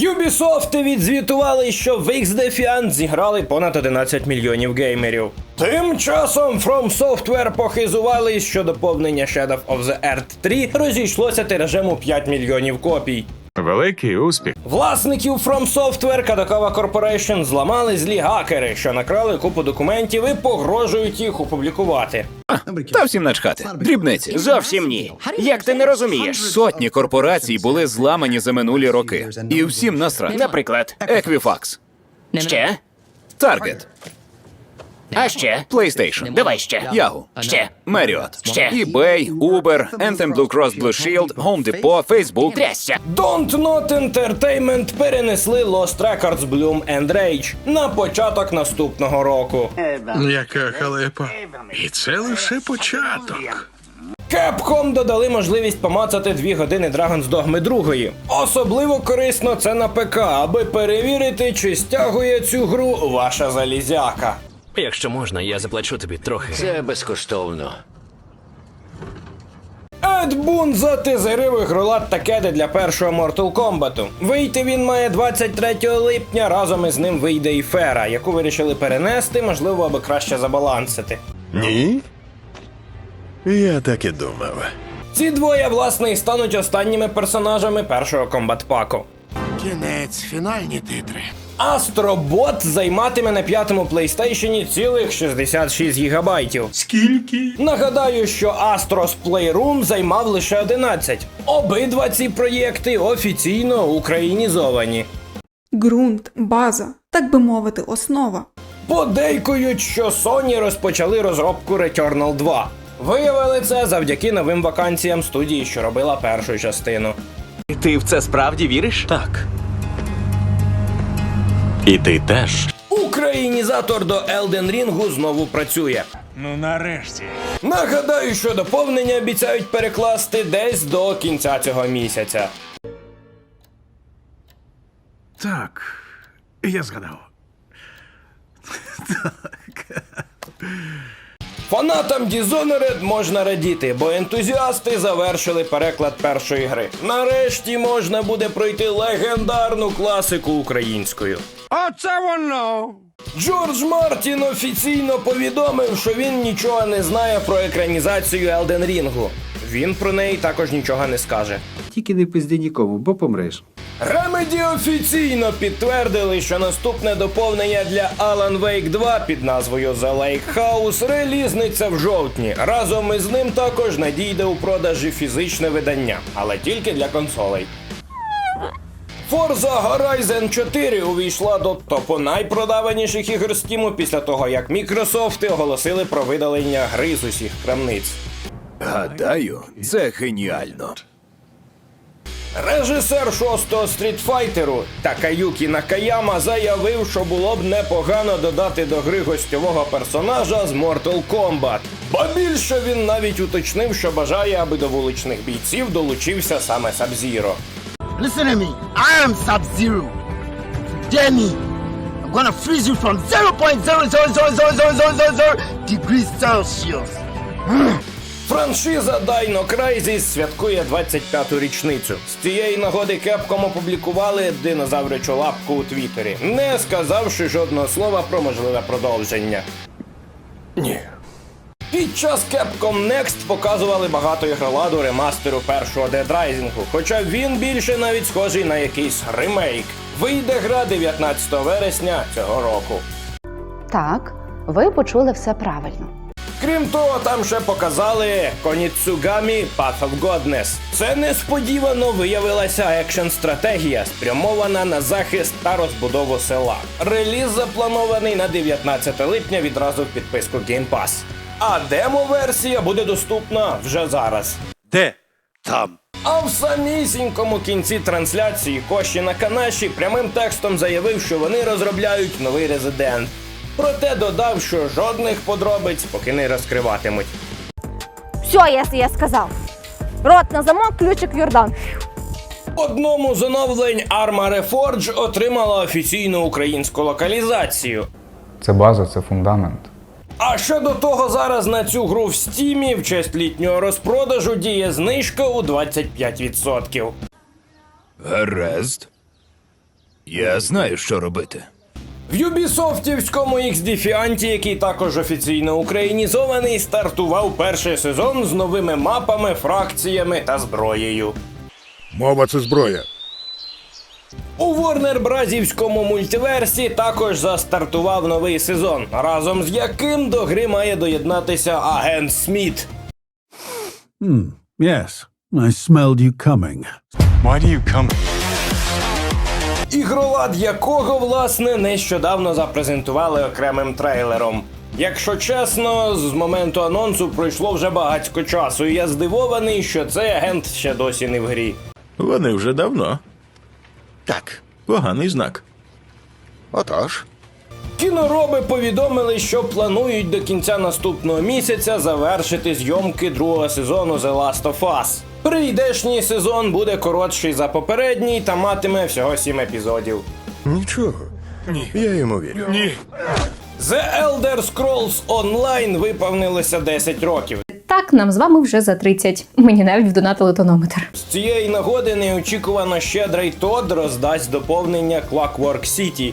Ubisoft відзвітували, що в X Defiant зіграли понад 11 мільйонів геймерів. Тим часом From Software похизувались, що доповнення Shadow of the Earth 3 розійшлося тиражем у 5 мільйонів копій. Великий успіх. Власників From Software Kadokawa Corporation зламали злі гакери, що накрали купу документів і погрожують їх опублікувати. Та всім начхати. Дрібниці. Зовсім ні. Як ти не розумієш? Сотні корпорацій були зламані за минулі роки. І всім насрать. Наприклад, Еквіфакс, ще, Таргет, а ще, PlayStation, давай ще, Yahoo, ще, Marriott, Ще. eBay, Uber, Anthem Blue Cross Blue Shield, Home Depot, Facebook. трясся. Don't Not Entertainment перенесли Lost Records Bloom and Rage на початок наступного року. Яка халепа. І це лише початок. Capcom додали можливість помацати 2 години Dragon's Dogma 2. Особливо корисно це на ПК, аби перевірити, чи стягує цю гру ваша залізяка. Якщо можна, я заплачу тобі трохи. Це безкоштовно. Ед Бун затизерив ігролад такеди для першого Mortal Kombat. Вийти він має 23 липня, разом із ним вийде і Фера, яку вирішили перенести, можливо, аби краще забалансити. Ні? Я так і думав. Ці двоє, власне, і стануть останніми персонажами першого комбат-паку. Кінець, фінальні титри. Астробот займатиме на п'ятому PlayStation цілих 66 гігабайтів. Скільки? Нагадаю, що Astros Playroom займав лише 11. Обидва ці проєкти офіційно українізовані. ґрунт, база, так би мовити, основа. Подейкують, що Sony розпочали розробку Returnal 2. Виявили це завдяки новим вакансіям студії, що робила першу частину. Ти в це справді віриш? Так. І ти теж. Українізатор до Елден Рінгу знову працює. Ну нарешті. Нагадаю, що доповнення обіцяють перекласти десь до кінця цього місяця. Так. Я згадав. Фанатам Dishonored можна радіти, бо ентузіасти завершили переклад першої гри. Нарешті можна буде пройти легендарну класику українською. Оце воно! Джордж Мартін офіційно повідомив, що він нічого не знає про екранізацію Elden Ring. Він про неї також нічого не скаже. Тільки не пизди нікому, бо помреш. Remedy офіційно підтвердили, що наступне доповнення для Alan Wake 2 під назвою The Lake House релізниться в жовтні. Разом із ним також надійде у продажі фізичне видання, але тільки для консолей. Forza Horizon 4 увійшла до топу найпродаваніших ігор Steam після того, як Microsoft оголосили про видалення гри з усіх крамниць. Гадаю, це геніально. Режисер шостого стрітфайтеру Такаюкі Накаяма заявив, що було б непогано додати до гри гостьового персонажа з Mortal Kombat. Ба більше він навіть уточнив, що бажає, аби до вуличних бійців долучився саме Сабзіро. Listen to me. I am Sub Zero. Dare me. I'm gonna freeze you from 0.0000000 degrees Celsius. Франшиза Dino Crisis святкує 25-ту річницю. З цієї нагоди Capcom опублікували динозавричу лапку у Твіттері, не сказавши жодного слова про можливе продовження. Ні. Під час Capcom Next показували багато ігроладу ремастеру першого Dead Rising, хоча він більше навіть схожий на якийсь ремейк. Вийде гра 19 вересня цього року. Так, ви почули все правильно. Крім того, там ще показали Коніцугамі Path of Godness. Це несподівано виявилася екшн-стратегія, спрямована на захист та розбудову села. Реліз запланований на 19 липня відразу в підписку Game Pass. А демо-версія буде доступна вже зараз. Де? Там. А в самісінькому кінці трансляції Коші на Канаші прямим текстом заявив, що вони розробляють новий резидент. Проте додав, що жодних подробиць поки не розкриватимуть. Все, если я сказал. Рот на замок, ключик в Йордан. Одному з оновлень Arma Reforge отримала офіційну українську локалізацію. Це база, це фундамент. А щодо того, зараз на цю гру в стімі в честь літнього розпродажу діє знижка у 25%. Гаразд. Я знаю, що робити. В Юбісофтівському XD Фіанті, який також офіційно українізований, стартував перший сезон з новими мапами, фракціями та зброєю. Мова це зброя. У Warner Бразівському мультиверсі також застартував новий сезон, разом з яким до гри має доєднатися агент Сміт. Yes, I smelled you coming. Ігролад якого, власне, нещодавно запрезентували окремим трейлером. Якщо чесно, з моменту анонсу пройшло вже багатько часу, і я здивований, що цей агент ще досі не в грі. Вони вже давно. Так. Поганий знак. Отож. Кінороби повідомили, що планують до кінця наступного місяця завершити зйомки другого сезону The Last of Us. Прийдешній сезон буде коротший за попередній та матиме всього 7 епізодів. Нічого. Ні. Я йому вірю. Ні. The Elder Scrolls Online виповнилося 10 років. Так, нам з вами вже за 30. Мені навіть вдонатили тонометр. З цієї нагоди неочікувано щедрий Тод роздасть доповнення Clockwork City.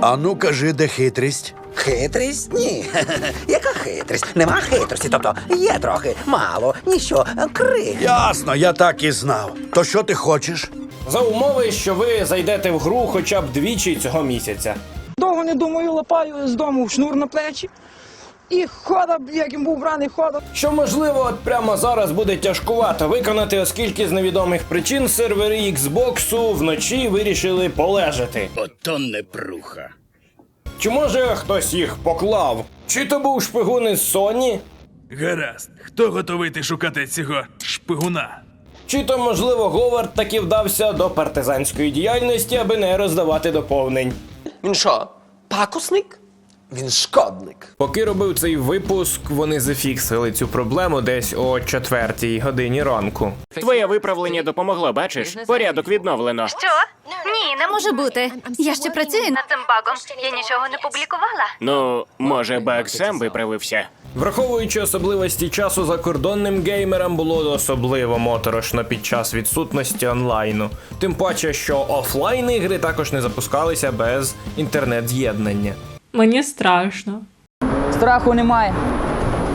А ну кажи, де хитрість? Хитрість? Ні. Яка хитрість? Нема хитрості, тобто є трохи, мало, ніщо, крих. Ясно, я так і знав. То що ти хочеш? За умови, що ви зайдете в гру хоча б двічі цього місяця. Довго не думаю, лапаю з дому в шнур на плечі. І хода, як він був браний, хода. Що можливо, от прямо зараз буде тяжкувато виконати, оскільки з невідомих причин сервери Xbox вночі вирішили полежати. Ото непруха. Чи може хтось їх поклав? Чи то був шпигун із Соні? Гаразд. Хто готовий ти шукати цього шпигуна? Чи то, можливо, Говард таки вдався до партизанської діяльності, аби не роздавати доповнень? Він що, пакусник? Він шкодник. Поки робив цей випуск, вони зафіксили цю проблему десь о четвертій годині ранку. Твоє виправлення допомогло, бачиш? Порядок відновлено. Що? Ні, не може бути. Я ще працюю над цим багом. Я нічого не публікувала. Ну, може, баг сам виправився. Враховуючи особливості часу закордонним геймерам було особливо моторошно під час відсутності онлайну. Тим паче, що офлайн ігри також не запускалися без інтернет-з'єднання. Мені страшно. Страху немає.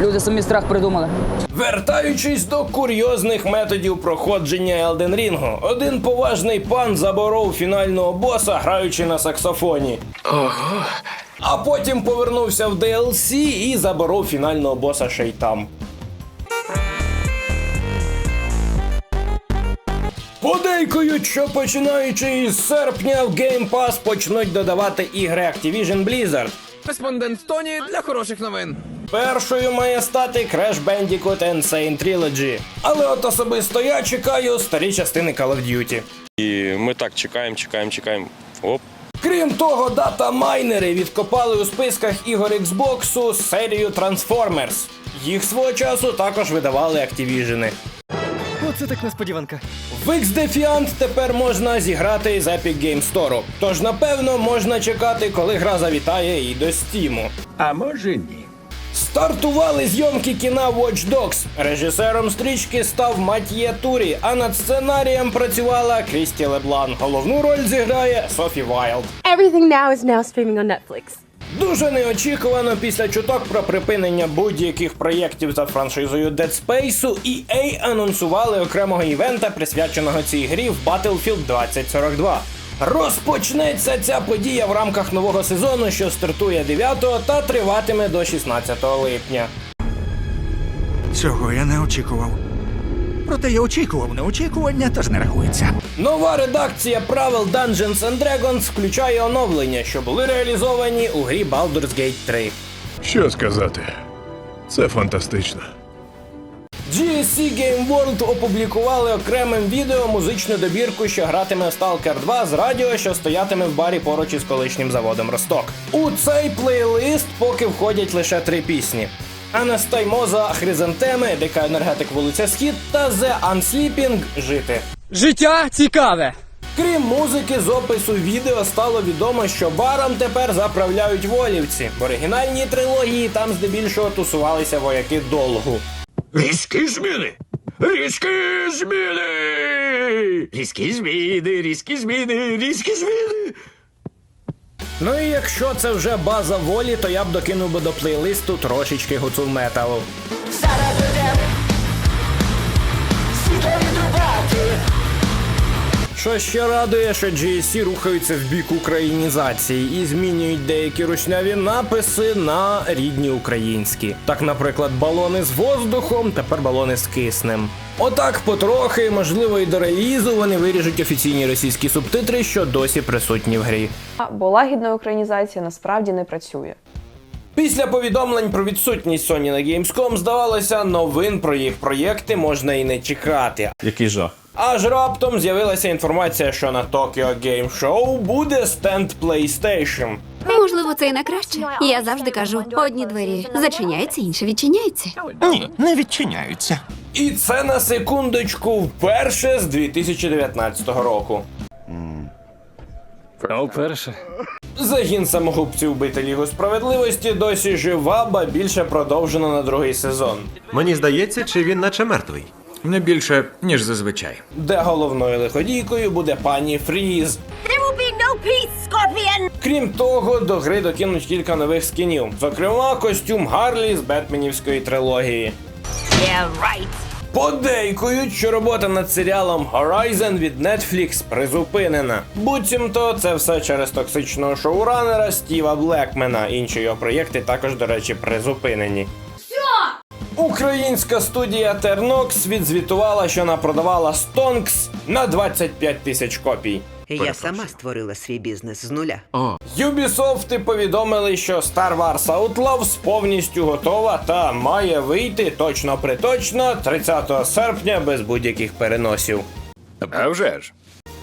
Люди самі страх придумали. Вертаючись до курйозних методів проходження Елден Рінгу, один поважний пан заборов фінального боса, граючи на саксофоні. Ого. А потім повернувся в DLC і заборов фінального боса ще й там. Подейкують, що починаючи із серпня в Game Pass почнуть додавати ігри Activision Blizzard. Респондент Тоні для хороших новин. Першою має стати Crash Bandicoot Insane Trilogy. Але от особисто я чекаю старі частини Call of Duty. І ми так чекаємо, чекаємо, чекаємо. Оп. Крім того, дата-майнери відкопали у списках ігор Xbox серію Transformers. Їх свого часу також видавали Activision. Оце так несподіванка. В X Defiant тепер можна зіграти з Epic Game Store. Тож, напевно, можна чекати, коли гра завітає і до Steam. А може ні. Стартували зйомки кіна Watch Dogs. Режисером стрічки став Матьє Турі, а над сценарієм працювала Крісті Леблан. Головну роль зіграє Софі Вайлд. Everything now is now streaming on Netflix. Дуже неочікувано після чуток про припинення будь-яких проєктів за франшизою Dead Space, EA анонсували окремого івента, присвяченого цій грі в Battlefield 2042. Розпочнеться ця подія в рамках нового сезону, що стартує 9 та триватиме до 16 липня. Цього я не очікував. Проте я очікував неочікування, тож не рахується. Нова редакція правил Dungeons and Dragons включає оновлення, що були реалізовані у грі Baldur's Gate 3. Що сказати? Це фантастично. GSC Game World опублікували окремим відео музичну добірку, що гратиме в Stalker 2 з радіо, що стоятиме в барі поруч із колишнім заводом Росток. У цей плейлист поки входять лише три пісні. Анастаймоза Хризантеми, ДК енергетик вулиця Схід та The Unsleeping Жити. Життя цікаве. Крім музики, з опису відео стало відомо, що баром тепер заправляють волівці. В оригінальній трилогії там здебільшого тусувалися вояки долгу. Різкі зміни! Різкі зміни! Різкі зміни, різкі зміни, різкі зміни! Ну і якщо це вже база волі, то я б докинув би до плейлисту трошечки гуцул металу. Що ще радує, що GSC рухаються в бік українізації і змінюють деякі ручняві написи на рідні українські. Так, наприклад, балони з воздухом, тепер балони з киснем. Отак потрохи, можливо, і до релізу вони виріжуть офіційні російські субтитри, що досі присутні в грі. Бо лагідна українізація насправді не працює. Після повідомлень про відсутність Sony на Gamescom, здавалося, новин про їх проєкти можна і не чекати. Який жах. Аж раптом з'явилася інформація, що на Tokyo Game Show буде стенд PlayStation. Можливо, це і на краще. Я завжди кажу: одні двері зачиняються, інші відчиняються. Ні, не відчиняються. І це на секундочку вперше з 2019 року. Вперше. Загін самогубців бити Лігу справедливості досі жива, ба більше продовжено на другий сезон, Мені здається, чи він наче мертвий. Не більше, ніж зазвичай. де головною лиходійкою буде пані Фріз. Крім того, до гри докинуть кілька нових скінів, зокрема, костюм Гарлі з Бетменівської трилогії. Подейкують, що робота над серіалом Horizon від Netflix призупинена. Буцімто це все через токсичного шоуранера Стіва Блекмена. Інші його проєкти також, до речі, призупинені. Українська студія Ternox відзвітувала, що напродавала Stonks на 25 тисяч копій. Я сама створила свій бізнес з нуля. Ubisoft повідомили, що Star Wars Outlaws повністю готова та має вийти точно приточно 30 серпня без будь-яких переносів. А вже ж.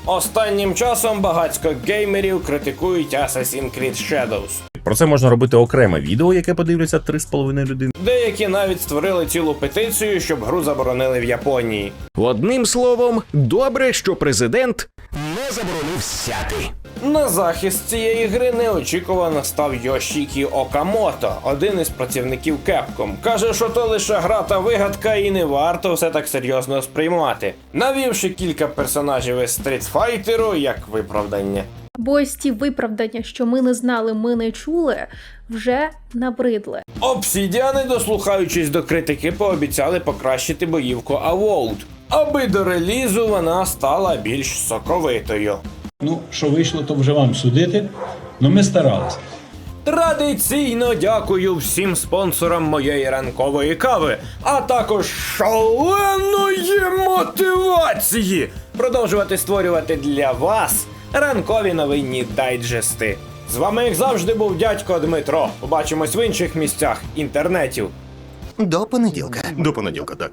Останнім часом багатько геймерів критикують Assassin's Creed Shadows. Про це можна робити окреме відео, яке подивляться 3,5 людини. Деякі навіть створили цілу петицію, щоб гру заборонили в Японії. Одним словом, добре, що президент не заборонив сяти. На захист цієї гри неочікувано став Йошікі Окамото, один із працівників Capcom. Каже, що то лише гра та вигадка, і не варто все так серйозно сприймати, навівши кілька персонажів із стрітфайтеру як виправдання. Бо ось ті виправдання, що ми не знали, ми не чули, вже набридли. Обсідіани, дослухаючись до критики, пообіцяли покращити боївку Avowed, аби до релізу вона стала більш соковитою. Ну, що вийшло, то вже вам судити. Ну ми старалися. Традиційно дякую всім спонсорам моєї ранкової кави, а також шаленої мотивації продовжувати створювати для вас ранкові новинні дайджести. З вами, як завжди, був дядько Дмитро. Побачимось в інших місцях інтернетів. До понеділка. До понеділка, так.